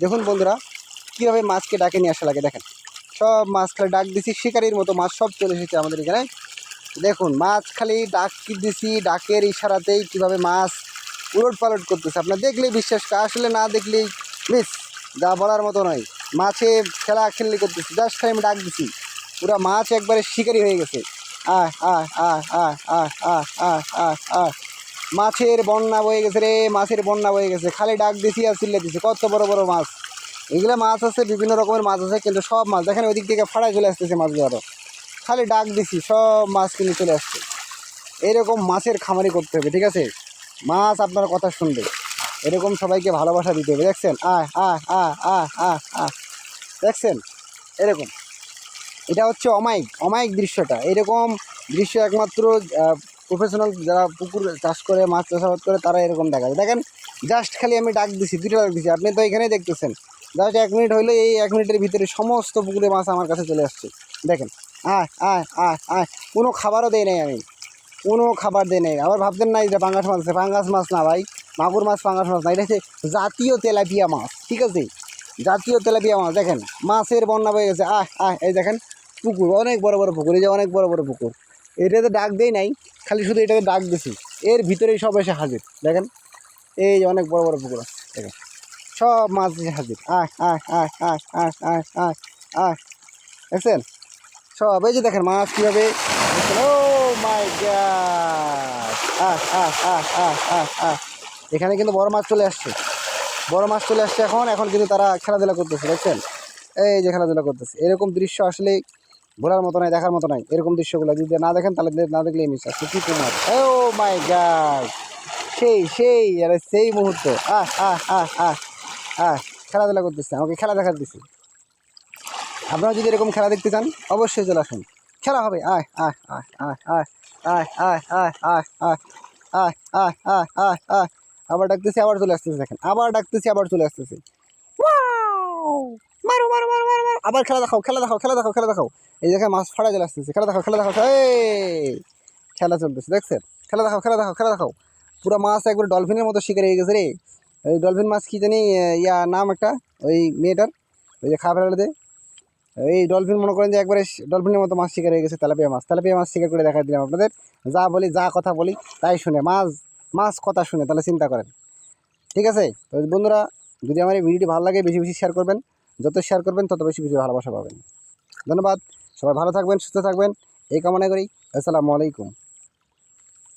দেখুন বন্ধুরা, কীভাবে মাছকে ডাকে নিয়ে আসা লাগে, দেখেন। সব মাছ খালি ডাক দিছি, শিকারির মতো মাছ সব চলে এসেছে আমাদের এখানে। দেখুন, মাছ খালি ডাক দিছি, ডাকের ইশারাতেই কীভাবে মাছ উলট পালট করতেছে। আপনার দেখলেই বিশ্বাস আসলে না দেখলেই, মিস, যা বলার মতো নয়। মাছে খেলা খেললি করতেছি। জাস্ট আমি ডাক দিছি। পুরা মাছ একবারে শিকারি হয়ে গেছে। আয় আয় আয় আয় আয় আয় আয় আয় আয় মাছের বন্যা বয়ে গেছে রে, মাছের বন্যা বয়ে গেছে। খালি ডাক দিছি আর চিল্লে দিছি, কত বড় বড় মাছ। এগুলো মাছ আছে, বিভিন্ন রকমের মাছ আছে, কিন্তু সব মাছ, দেখেন ওই দিক থেকে ফাড়ায় চলে আসতেছে মাছগুলো আরও খালি ডাক দিছি, সব মাছ কিনে চলে আসছে। এরকম মাছের খামারি করতে হবে, ঠিক আছে? মাছ আপনার কথা শুনবে। এরকম সবাইকে ভালোবাসা দিতে হবে। দেখছেন? আয় আয় আয় আয় আয় আয়। দেখছেন? এরকম। এটা হচ্ছে অমায়িক অমায়িক দৃশ্যটা। এরকম দৃশ্য একমাত্র প্রফেশনাল যারা পুকুর চাষ করে, মাছ চাষাবাদ করে, তারা এরকম দেখা যায় দেখেন জাস্ট খালি আমি ডাক দিছি দুটো ডাক দিছি। আপনি তো এখানেই দেখতেছেন। জাস্ট এক মিনিট হইলে এই এক মিনিটের ভিতরে সমস্ত পুকুরে মাছ আমার কাছে চলে আসছে। দেখেন? আয় আয় আয় আয়। কোনো খাবারও দেয় নাই আমি। কোনো খাবার দেয় নাই। আবার ভাবতেন না এটা পাঙ্গাস মাছ আছে। পাঙ্গাস মাছ না ভাই, মাগুর মাছ, পাঙ্গাস মাছ না, এটা হচ্ছে জাতীয় তেলাপিয়া মাছ, ঠিক আছে? জাতীয় তেলাপিয়া মাছ, দেখেন, মাছের বন্যা হয়ে গেছে। আহ আহ, এই দেখেন, পুকুর, অনেক বড় বড় পুকুর, এই যে অনেক বড় বড় পুকুর। এটাতে ডাক দেই নাই, খালি শুধু এটাকে ডাক দিছি। এর ভিতরেই সব এসে হাজির, দেখেন, এই যে অনেক বড় বড় পুকুর আছে, দেখেন। সব মাছ এসে হাজির। আয় আয় আয় আয় আয় আয় আয় আয় দেখছেন? সব, এই যে দেখেন মাছ কীভাবে ও! মাই গড আহ আহ আহ আহ আহ এখানে কিন্তু বড় মাছ চলে আসছে। বড় মাছ চলে আসছে এখন। এখন কিন্তু তারা খেলাধুলা করতেছে, দেখছেন? এই যে খেলাধুলা করতেছে। এরকম দৃশ্য আসলে ভোলার মতো নয় দেখার মতো নয় এরকম দৃশ্যগুলো যদি না দেখেন, তাহলে না দেখলে মিস আসছে। কি কুমার ও মাই গড সেই সেই, আরে সেই মুহূর্ত। আহ আহ আহ আহ আহ, খেলাধুলা করতেছে, আমাকে খেলা দেখার দিছে। আপনারা যদি এরকম খেলা দেখতে চান, অবশ্যই চলে আসুন। খেলা হবে আয় আয় আয় আয় আয় আয় আয় আয় আয় আয় আয় আয় আয় আয় আয় আবার ডাকতেছি আবার চলে আসতেছে দেখেন আবার ডাকতেছি আবার চলে আসতেছে! মারো মারো মারো মারো মারো আবার খেলা দেখাও খেলা দেখাও খেলা দেখাও খেলা দেখাও এই দেখেন মাছ ফাড়া চলে আসতেছে খেলা দেখাও খেলা দেখাও এই খেলা চলতেছে দেখছেন খেলা দেখাও খেলা দেখাও খেলা দেখাও পুরো মাছ একবার ডলফিনের মতো শিকার হয়ে গেছে রে ওই ডলফিন মাছ কি জানি ইয়া নাম একটা ওই মেয়েটার ওই যে খাবার ফেলাতে এই ডলফিন মনে করেন যে একবারে ডলফিনের মতো মাছ শিকার হয়ে গেছে, তেলাপিয়া মাছ। তেলাপিয়া মাছ শিকার করে দেখা দিলাম আপনাদের। যা বলি, যা কথা বলি, তাই শুনে, মাছ মাছ কথা শুনে, তাহলে চিন্তা করেন। ঠিক আছে? তো বন্ধুরা, যদি আমার এই ভিডিওটি ভালো লাগে, বেশি বেশি শেয়ার করবেন। যত শেয়ার করবেন, তত বেশি বেশি ভালোবাসা পাবেন। ধন্যবাদ। সবাই ভালো থাকবেন, সুস্থ থাকবেন। এই কামনা করি। আসসালামু আলাইকুম।